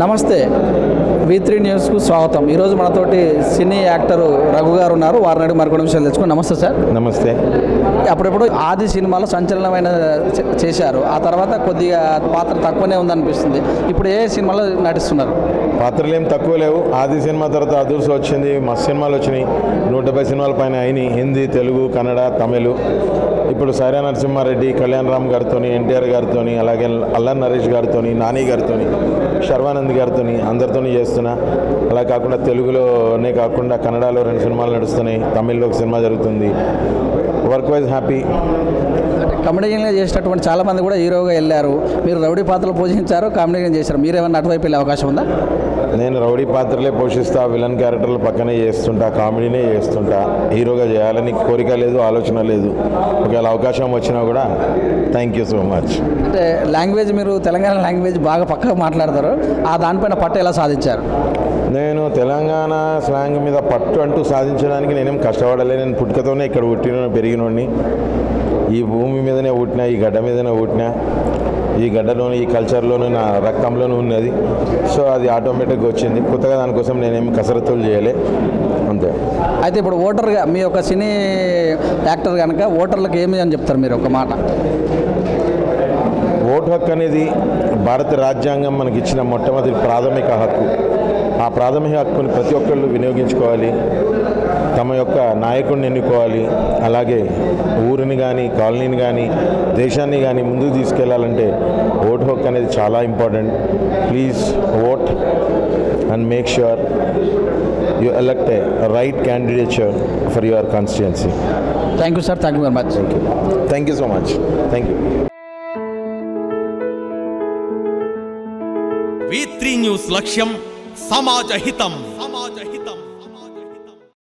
నమస్తే V three న్యూస్కు స్వాగతం. ఈరోజు మనతోటి సినీ యాక్టర్ రఘు గారు ఉన్నారు. వారిని అడిగి మరికొన్ని విషయాలు తెలుసుకుని నమస్తే సార్. నమస్తే. అప్పుడప్పుడు ఆది సినిమాలో సంచలనమైన చేశారు. ఆ తర్వాత కొద్దిగా పాత్ర తక్కువనే ఉందనిపిస్తుంది. ఇప్పుడు ఏ సినిమాలో నటిస్తున్నారు? పాత్రలు ఏం తక్కువ లేవు. ఆది సినిమా తర్వాత అదూర్స్ వచ్చింది. మస్తు సినిమాలు వచ్చినాయి. నూట డెబ్బై సినిమాల పైన అయినాయి. హిందీ తెలుగు కన్నడ తమిళ్. ఇప్పుడు సైరా నరసింహారెడ్డి కళ్యాణ్ రామ్ గారితో ఎన్టీఆర్ గారితో అలాగే అల్లన్ నరేష్ గారితో నాని గారితో శర్వానంద్ గారితో అందరితో చేస్తున్నా అలా కాకుండా తెలుగులోనే కాకుండా కన్నడలో రెండు సినిమాలు నడుస్తున్నాయి. తమిళ్ళో ఒక సినిమా జరుగుతుంది. Work wise happy. కమెడియన్గా చేసినటువంటి చాలా మంది కూడా హీరోగా వెళ్ళారు. మీరు రౌడీ పాత్రలు పోషించారు కామెడీగా చేశారు. మీరేమన్నా అటువైపు వెళ్ళే అవకాశం ఉందా? నేను రౌడీ పాత్రలే పోషిస్తా విలన్ క్యారెక్టర్ల పక్కనే చేస్తుంటా కామెడీనే చేస్తుంటా. హీరోగా చేయాలని కోరిక లేదు ఆలోచన లేదు. ఒకవేళ అవకాశం వచ్చినా కూడా థ్యాంక్ యూ సో మచ్ అంటే లాంగ్వేజ్ మీరు తెలంగాణ లాంగ్వేజ్ బాగా పక్కగా మాట్లాడతారు. ఆ దానిపైన పట్టు ఎలా సాధించారు? నేను తెలంగాణ స్లాంగ్ మీద పట్టు అంటూ సాధించడానికి నేనేం కష్టపడలే. నేను పుట్టుకతోనే ఇక్కడ పుట్టిన పెరిగినోడిని. ఈ భూమి మీదనే పుట్టినా ఈ గడ్డ మీదనే పుట్టినా ఈ గడ్డలోను ఈ కల్చర్లోను నా రక్తంలోనూ ఉన్నది. సో అది ఆటోమేటిక్గా వచ్చింది. కొత్తగా దానికోసం నేనేం కసరత్తులు చేయలే. అంతే. అయితే ఇప్పుడు ఓటర్గా మీ యొక్క సినీ యాక్టర్ కనుక ఓటర్లకు ఏమి అని చెప్తారు మీరు ఒక మాట? ఓటు హక్కు అనేది భారత రాజ్యాంగం మనకి ఇచ్చిన మొట్టమొదటి ప్రాథమిక హక్కు. ఆ ప్రాథమిక హక్కుని ప్రతి ఒక్కళ్ళు వినియోగించుకోవాలి. తమ యొక్క నాయకుడిని ఎన్నుకోవాలి అలాగే ఊరిని కానీ కాలనీని కానీ దేశాన్ని కానీ ముందుకు తీసుకెళ్ళాలంటే ఓటు హక్కు అనేది చాలా important. Please vote and make sure you elect a right candidature for your constituency thank you sir thank you very much thank you so much thank you V three news లక్ష్యం సమాజ హితం